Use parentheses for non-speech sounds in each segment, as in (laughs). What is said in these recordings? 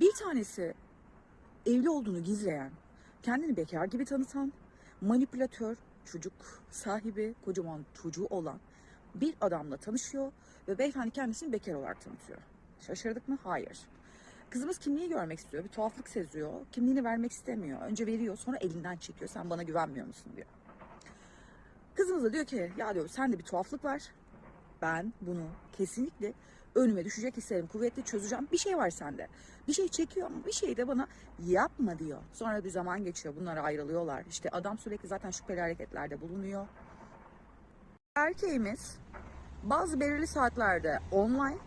Bir tanesi evli olduğunu gizleyen, kendini bekar gibi tanıtan, manipülatör, çocuk sahibi, kocaman çocuğu olan bir adamla tanışıyor ve beyefendi kendisini bekar olarak tanıtıyor. Şaşırdık mı? Hayır. Kızımız kimliği görmek istiyor. Bir tuhaflık seziyor. Kimliğini vermek istemiyor. Önce veriyor sonra elinden çekiyor. Sen bana güvenmiyor musun diyor. Kızımız da diyor ki ya diyor sende bir tuhaflık var. Ben bunu kesinlikle önüme düşecek hislerim kuvvetli çözeceğim. Bir şey var sende. Bir şey çekiyor ama bir şey de bana yapma diyor. Sonra bir zaman geçiyor. Bunlar ayrılıyorlar. İşte adam sürekli zaten şüpheli hareketlerde bulunuyor. Erkeğimiz bazı belirli saatlerde online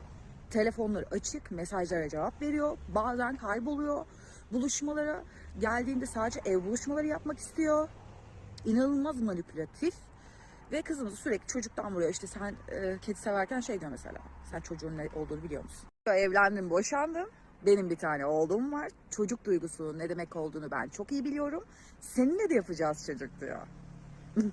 telefonları açık, mesajlara cevap veriyor. Bazen kayboluyor. Buluşmalara geldiğinde sadece ev buluşmaları yapmak istiyor. İnanılmaz manipülatif. Ve kızımızı sürekli çocuktan vuruyor. İşte sen e, kedi severken şey diyor mesela. Sen çocuğun ne olduğunu biliyor musun? Evlendim, boşandım. Benim bir tane oğlum var. Çocuk duygusunun ne demek olduğunu ben çok iyi biliyorum. Seninle de yapacağız çocuk diyor. (laughs)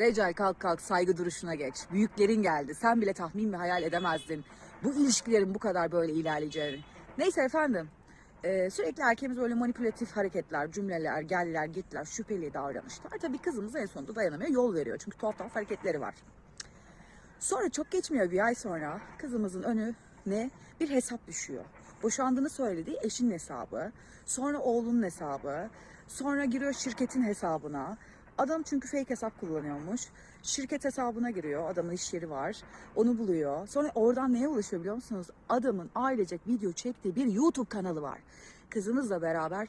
Recai kalk kalk saygı duruşuna geç. Büyüklerin geldi. Sen bile tahmin ve hayal edemezdin. Bu ilişkilerin bu kadar böyle ilerleyeceğini. Neyse efendim. Ee, sürekli erkeğimiz böyle manipülatif hareketler, cümleler, geldiler, gittiler, şüpheli davranışlar. Tabii kızımız en sonunda dayanamıyor, yol veriyor. Çünkü tuhaf tuhaf hareketleri var. Sonra çok geçmiyor bir ay sonra kızımızın önüne bir hesap düşüyor. Boşandığını söylediği eşinin hesabı, sonra oğlunun hesabı, sonra giriyor şirketin hesabına. Adam çünkü fake hesap kullanıyormuş. Şirket hesabına giriyor. Adamın iş yeri var. Onu buluyor. Sonra oradan neye ulaşıyor biliyor musunuz? Adamın ailecek video çektiği bir YouTube kanalı var. Kızımızla beraber